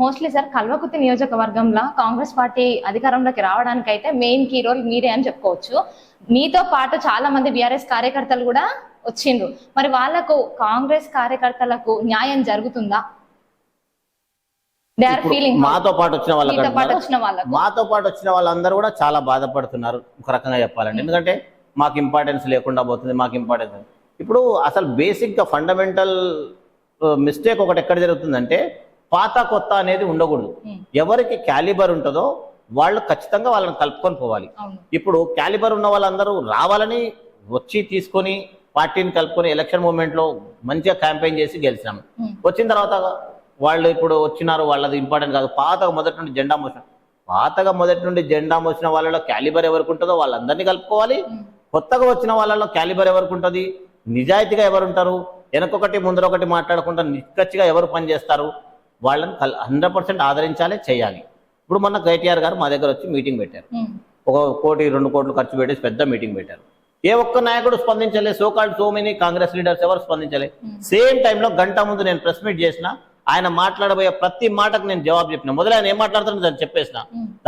Mostly sir Kalwakurthy నియోజకవర్గంలో Congress party అధికారంలోకి రావడానికి అయితే మెయిన్ కీ రోల్ మీరే అని చెప్పుకోవచ్చు. మీతో పాటు చాలా మంది బీఆర్ఎస్ కార్యకర్తలు కూడా వచ్చిండ్రు. మరి వాళ్ళకు కాంగ్రెస్ కార్యకర్తలకు న్యాయం జరుగుతుందా? దే ఆర్ ఇప్పుడు ఫీలింగ్ మాతో పాటు వచ్చిన వాళ్ళకి మీతో పాటు? వచ్చిన వాళ్ళకు. మాతో పాటు వచ్చిన వాళ్ళందరూ కూడా చాలా బాధపడుతున్నారు. ఒక రకంగా చెప్పాలంటే. ఎందుకంటే మాకు ఇంపార్టెన్స్ లేకుండా పోతుంది మాకు ఇంపార్టెన్స్ ఇప్పుడు అసలు బేసిక్గా ఫండమెంటల్ మిస్టేక్ ఒకటి ఎక్కడ జరుగుతుందంటే పాత కొత్త అనేది ఉండకూడదు. ఎవరికి క్యాలిబర్ ఉంటుందో వాళ్ళు ఖచ్చితంగా వాళ్ళని కలుపుకొని పోవాలి. ఇప్పుడు క్యాలిబర్ ఉన్న వాళ్ళందరూ రావాలని వచ్చి తీసుకొని పార్టీని కలుపుకొని ఎలక్షన్ మూమెంట్లో మంచిగా క్యాంపెయిన్ చేసి గెలిచినాము. వచ్చిన తర్వాత వాళ్ళు ఇప్పుడు వచ్చినారు వాళ్ళది ఇంపార్టెంట్ కాదు. పాతగా మొదటి నుండి జెండా మోసిన పాతగా మొదటి నుండి జెండా మోసిన వాళ్ళలో క్యాలిబర్ ఎవరికి ఉంటుందో వాళ్ళందరినీ కలుపుకోవాలి. కొత్తగా వచ్చిన వాళ్ళలో క్యాలిబర్ ఎవరికి ఉంటుంది? నిజాయితీగా ఎవరు ఉంటారు వెనకొకటి ముందరొకటి మాట్లాడకుండా నిక్కచ్చిగా ఎవరు పనిచేస్తారు? వాళ్ళని హండ్రెడ్ పర్సెంట్ ఆదరించాలి చేయాలి. ఇప్పుడు మొన్న కేటీఆర్ గారు మా దగ్గర వచ్చి మీటింగ్ పెట్టారు. ఒక కోటి రెండు కోట్లు ఖర్చు పెట్టేసి పెద్ద మీటింగ్ పెట్టారు. ఏ ఒక్క నాయకుడు స్పందించలే so called so many Congress leaders ఎవరు స్పందించలే. సేమ్ టైంలో గంట ముందు నేను ప్రెస్ మీట్ చేసిన ఆయన మాట్లాడబోయే ప్రతి మాటకు నేను జవాబు చెప్పిన. మొదలు ఆయన ఏం మాట్లాడుతున్నా దాన్ని చెప్పేసిన.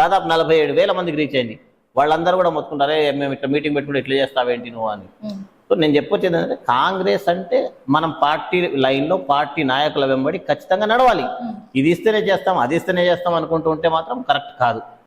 దాదాపు నలభై ఏడు వేల మందికి రీచ్ అయింది. వాళ్ళందరూ కూడా మొత్తుకుంటారే మేము ఇట్లా మీటింగ్ పెట్టుకుంటే ఇట్లా చేస్తావేంటి నువ్వు అని. సో నేను చెప్పొచ్చేది ఏంటంటే కాంగ్రెస్ అంటే మనం పార్టీ లైన్లో పార్టీ నాయకుల వెంబడి ఖచ్చితంగా నడవాలి. ఇది ఇస్తేనే చేస్తాం అది ఇస్తేనే చేస్తాం అనుకుంటూ ఉంటే మాత్రం కరెక్ట్ కాదు